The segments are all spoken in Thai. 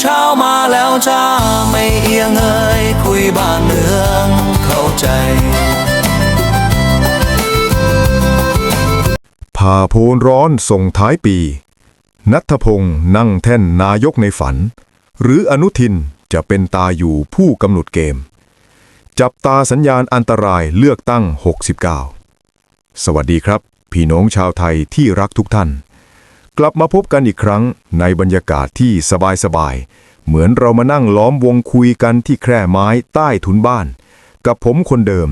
เช้ามาแล้วจ้าไม่เอียงเอ่ยคุยบ้านเมืองเข้าใจ ผ่าโพนร้อนส่งท้ายปี นัทพงศ์นั่งแท่นนายกในฝัน หรืออนุทินจะเป็นตาอยู่ผู้กำหนดเกม จับตาสัญญาณอันตรายเลือกตั้ง 69 สวัสดีครับ พี่น้องชาวไทยที่รักทุกท่าน กลับมาพบกันอีกครั้งในบรรยากาศที่สบายๆ เหมือนเรามานั่งล้อมวงคุยกันที่แคร่ไม้ใต้ถุนบ้าน กับผมคนเดิม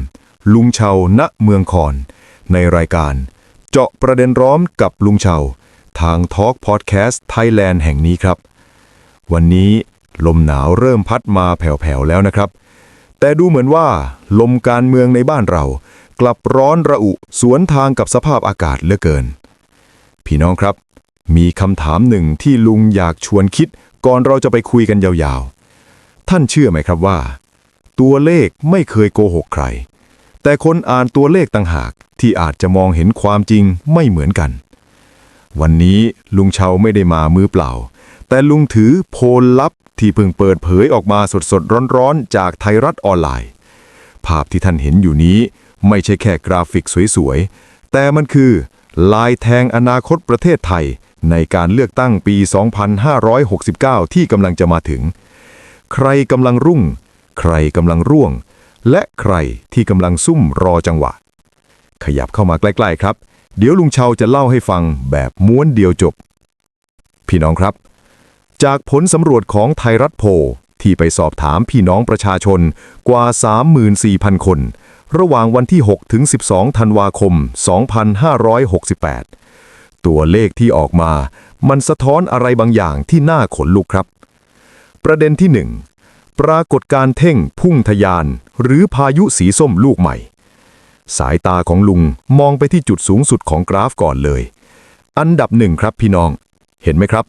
ลุงเชาณเมืองคอน ในรายการ เจาะประเด็นร้อมกับลุงเชา ทางทอล์กพอดแคสต์ไทยแลนด์แห่งนี้ครับ วันนี้ลมหนาวเริ่มพัดมาแผ่วๆแล้วนะครับ แต่ดูเหมือนว่า ลมการเมืองในบ้านเรา กลับร้อนระอุสวนทางกับสภาพอากาศเหลือเกิน พี่น้องครับ มีคำถามหนึ่งที่ลุงอยากชวนคิด ก่อนเราจะไปคุยกันยาวๆ ท่านเชื่อไหมครับว่า ตัวเลขไม่เคยโกหกใคร แต่คนอ่านตัวเลขต่างหากที่อาจจะมองเห็นความจริงไม่เหมือนกัน วันนี้ลุงเชาไม่ได้มามือเปล่า แต่ลุงถือโพลลับที่เพิ่งเปิดเผยออกมาสดๆร้อนๆ จากไทยรัฐออนไลน์ ภาพที่ท่านเห็นอยู่นี้ไม่ใช่แค่กราฟิกสวยๆ แต่มันคือลายแทงอนาคตประเทศไทย ในการเลือกตั้งปี 2569 ที่กำลังจะมาถึง ใครกำลังรุ่ง ใครกำลังร่วง และใครที่กำลังซุ่มรอจังหวะ ขยับเข้ามาใกล้ๆครับ เดี๋ยวลุงเชาจะเล่าให้ฟังแบบม้วนเดียวจบ พี่น้องครับ จากผลสำรวจของไทยรัฐโพลที่ไปสอบถามพี่น้องประชาชนกว่า 34,000 คน ระหว่างวันที่ 6 ถึง 12 ธันวาคม 2568 ตัวเลขที่ออกมา มันสะท้อนอะไรบางอย่างที่น่าขนลุกครับ ประเด็นที่ 1 ปรากฏการเท่งพุ่งทะยาน หรือพายุสีส้มลูกใหม่ สายตาของลุงมองไปที่จุดสูงสุดของกราฟก่อนเลย อันดับหนึ่งครับพี่น้อง เห็นไหมครับ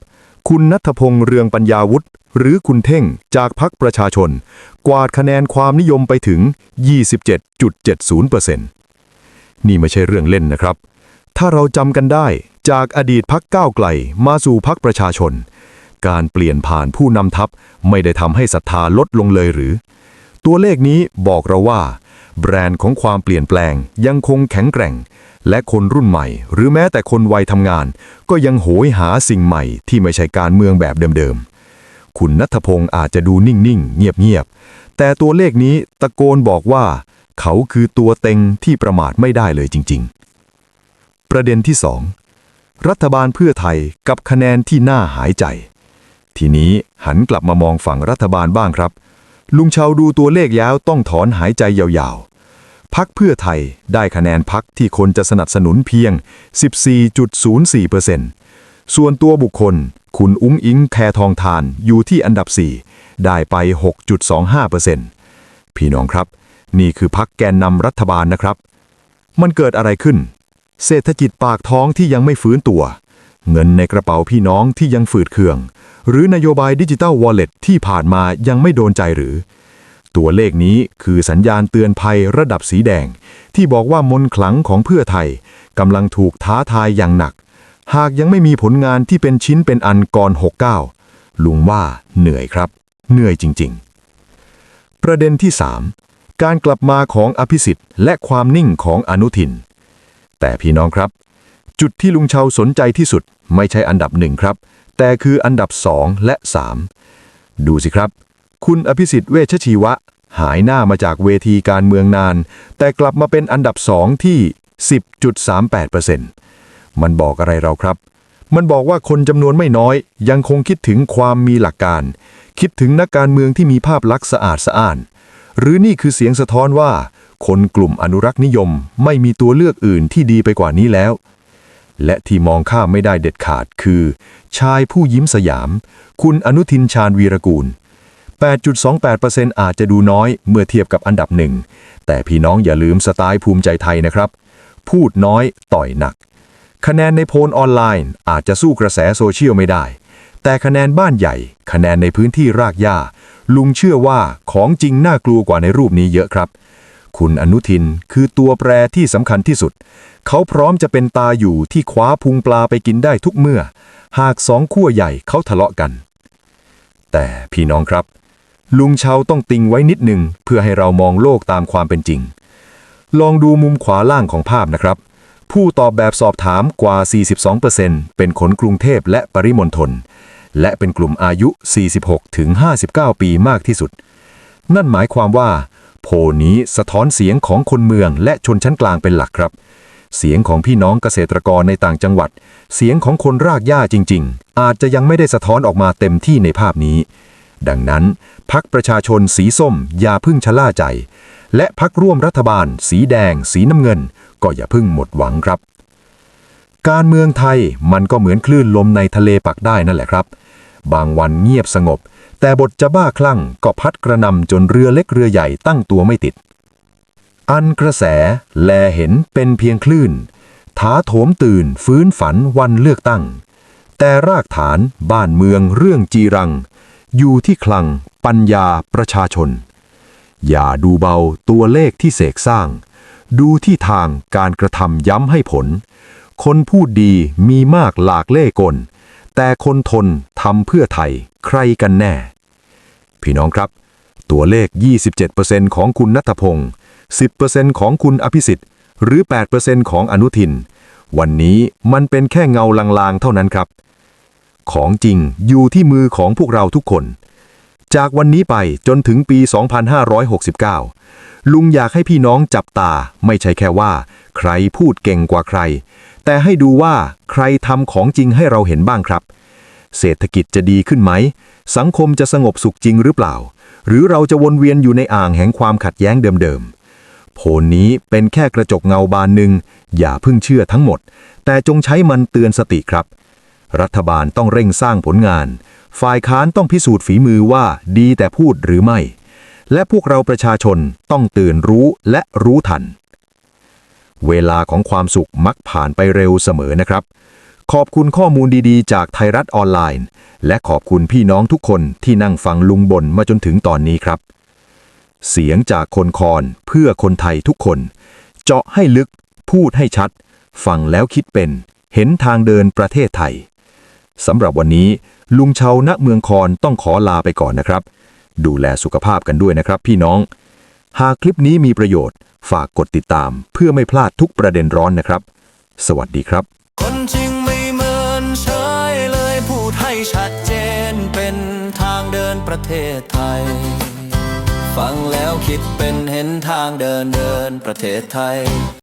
คุณนัทพงษ์เรืองปัญญาวุฒิหรือคุณเท่งจากพักประชาชน กวาดคะแนนความนิยมไปถึง 27.70%นี่ไม่ใช่เรื่องเล่นนะครับ ถ้าเราจำกันได้ จากอดีตพักก้าวไกลมาสู่พักประชาชน การเปลี่ยนผ่านผู้นำทัพไม่ได้ทำให้ศรัทธาลดลงเลยหรือ ตัวเลขนี้บอกเราว่า แบรนด์ของความเปลี่ยนแปลงยังคงแข็งแกร่ง และคนรุ่นใหม่ หรือแม้แต่คนวัยทำงาน ก็ยังโหยหาสิ่งใหม่ที่ไม่ใช่การเมืองแบบเดิมๆ คุณนัทพงศ์อาจจะดูนิ่งๆ เงียบๆ แต่ตัวเลขนี้ตะโกนบอกว่า เขาคือตัวเต็งที่ประมาทไม่ได้เลยจริง ๆ ประเด็นที่ 2 รัฐบาลเพื่อไทยกับคะแนนที่น่าหายใจ ทีนี้หันกลับมามองฝั่งรัฐบาลบ้างครับ ลุงเชาดูตัวเลขแล้วต้องถอนหายใจยาวๆพักเพื่อไทยได้คะแนนพักที่คนจะสนับสนุนเพียง 14.04%ส่วนตัวบุคคล คุณอุ้งอิงแคทองทานอยู่ที่อันดับ 4 ได้ไป 6.25%พี่น้องครับ นี่คือพักแกนนำรัฐบาลนะครับ มันเกิดอะไรขึ้น เศรษฐกิจปากท้องที่ยังไม่ฟื้นตัว เงินในกระเป๋าพี่น้องที่ยังฝืดเคือง หรือนโยบายดิจิทัลวอลเล็ตที่ผ่านมายังไม่โดนใจหรือ ตัวเลขนี้คือสัญญาณเตือนภัยระดับสีแดง ที่บอกว่ามนขลังของเพื่อไทยกำลังถูกท้าทายอย่างหนัก หากยังไม่มีผลงานที่เป็นชิ้นเป็นอันก่อน 69 ลุงว่าเหนื่อยครับ เหนื่อยจริง ๆ ประเด็นที่ 3 การกลับมาของอภิสิทธิ์และความนิ่งของอนุทิน แต่พี่น้องครับ จุดที่ลุงเชาสนใจที่สุดไม่ใช่อันดับหนึ่งครับ แต่คืออันดับ 2 และ 3 ดูสิครับ คุณอภิสิทธิ์เวชชีวะ หายหน้ามาจากเวทีการเมืองนาน แต่กลับมาเป็นอันดับ2ที่ 10.38%มันบอกอะไรเราครับ มันบอกว่าคนจำนวนไม่น้อยยังคงคิดถึงความมีหลักการ คิดถึงนักการเมืองที่มีภาพลักษณ์สะอาดสะอ้าน หรือนี่คือเสียงสะท้อนว่า คนกลุ่มอนุรักษ์นิยมไม่มีตัวเลือกอื่นที่ดีไปกว่านี้แล้ว และที่มองข้ามไม่ได้เด็ดขาดคือ ชายผู้ยิ้มสยาม คุณอนุทินชาญวีรกูล 8.28%อาจจะดูน้อยเมื่อเทียบกับอันดับหนึ่ง แต่พี่น้องอย่าลืมสไตล์ภูมิใจไทยนะครับ พูดน้อยต่อยหนัก คะแนนในโพลออนไลน์ อาจจะสู้กระแสโซเชียลไม่ได้ แต่คะแนนบ้านใหญ่ คะแนนในพื้นที่รากหญ้าลุงเชื่อว่าของจริงน่ากลัวกว่าในรูปนี้เยอะครับ คุณอนุทินคือตัวแปรที่สำคัญที่สุด เขาพร้อมจะเป็นตาอยู่ที่คว้าพุงปลาไปกินได้ทุกเมื่อ หากสองขั้วใหญ่เขาทะเลาะกัน แต่พี่น้องครับ ลุงเชาต้องติงไว้นิดหนึ่งเพื่อให้เรามองโลกตามความเป็นจริง ลองดูมุมขวาล่างของภาพนะครับ ผู้ตอบแบบสอบถามกว่า 42%เป็นคนกรุงเทพและปริมณฑลและเป็นกลุ่มอายุ 46ถึง59 ปีมากที่สุด นั่นหมายความว่า โพนี้สะท้อนเสียงของคนเมืองและชนชั้นกลางเป็นหลักครับ เสียงของพี่น้องเกษตรกรในต่างจังหวัด เสียงของคนรากหญ้าจริง ๆ อาจจะยังไม่ได้สะท้อนออกมาเต็มที่ในภาพนี้ ดังนั้นพักประชาชนสีส้มอย่าพึ่งชะล่าใจ และพักร่วมรัฐบาล สีแดง สีน้ำเงิน ก็อย่าพึ่งหมดหวังครับ การเมืองไทยมันก็เหมือนคลื่นลมในทะเลปักได้นั่นแหละครับ บางวันเงียบสงบ แต่บทจะบ้าคลั่งก็พัดกระนำจนเรือเล็กเรือใหญ่ตั้งตัวไม่ติด อันกระแสแลเห็นเป็นเพียงคลื่นท้าโถมตื่นฟื้นฝันวันเลือกตั้ง แต่รากฐานบ้านเมืองเรื่องจีรัง อยู่ที่คลังปัญญาประชาชน อย่าดูเบาตัวเลขที่เสกสร้าง ดูที่ทางการกระทำย้ำให้ผล คนพูดดีมีมากหลากเล่กล แต่คนทนทำเพื่อไทยใครกันแน่ พี่น้องครับ ตัวเลข 27%ของคุณนัทพงศ์10%ของคุณอภิสิทธิ์ หรือ 8%ของอนุทิน วันนี้มันเป็นแค่เงาลางๆ เท่านั้นครับ ของจริงอยู่ที่มือของพวกเราทุกคน จากวันนี้ไปจนถึงปี 2569 ลุงอยากให้พี่น้องจับตาไม่ใช่แค่ว่า ใครพูดเก่งกว่าใคร แต่ให้ดูว่าใครทำของจริงให้เราเห็นบ้างครับ เศรษฐกิจจะดีขึ้นไหม สังคมจะสงบสุขจริงหรือเปล่า หรือเราจะวนเวียนอยู่ในอ่างแห่งความขัดแย้งเดิมๆโผลนี้เป็นแค่กระจกเงาบานหนึ่งอย่าเพิ่งเชื่อทั้งหมด แต่จงใช้มันเตือนสติครับ รัฐบาลต้องเร่งสร้างผลงาน ฝ่ายค้านต้องพิสูจน์ฝีมือว่าดีแต่พูดหรือไม่ และพวกเราประชาชนต้องตื่นรู้และรู้ทัน เวลาของความสุขมักผ่านไปเร็วเสมอนะครับ ขอบคุณข้อมูลดีๆ จากไทยรัฐออนไลน์ และขอบคุณพี่น้องทุกคนที่นั่งฟังลุงบนมาจนถึงตอนนี้ครับ เสียงจากคนคอนเพื่อคนไทยทุกคน เจาะให้ลึก พูดให้ชัด ฟังแล้วคิดเป็น เห็นทางเดินประเทศไทยสำหรับวันนี้ ลุงเชาณเมืองคอนต้องขอลาไปก่อนนะครับ ดูแลสุขภาพกันด้วยนะครับพี่น้อง หากคลิปนี้มีประโยชน์ ฝากกดติดตาม เพื่อไม่พลาดทุกประเด็นร้อนนะครับ สวัสดีครับ คนจริงไม่เหมือนเฉยเลยพูดให้ชัดเจนเป็นทางเดินประเทศไทย ฟังแล้วคิดเป็นเห็นทางเดินเดินประเทศไทย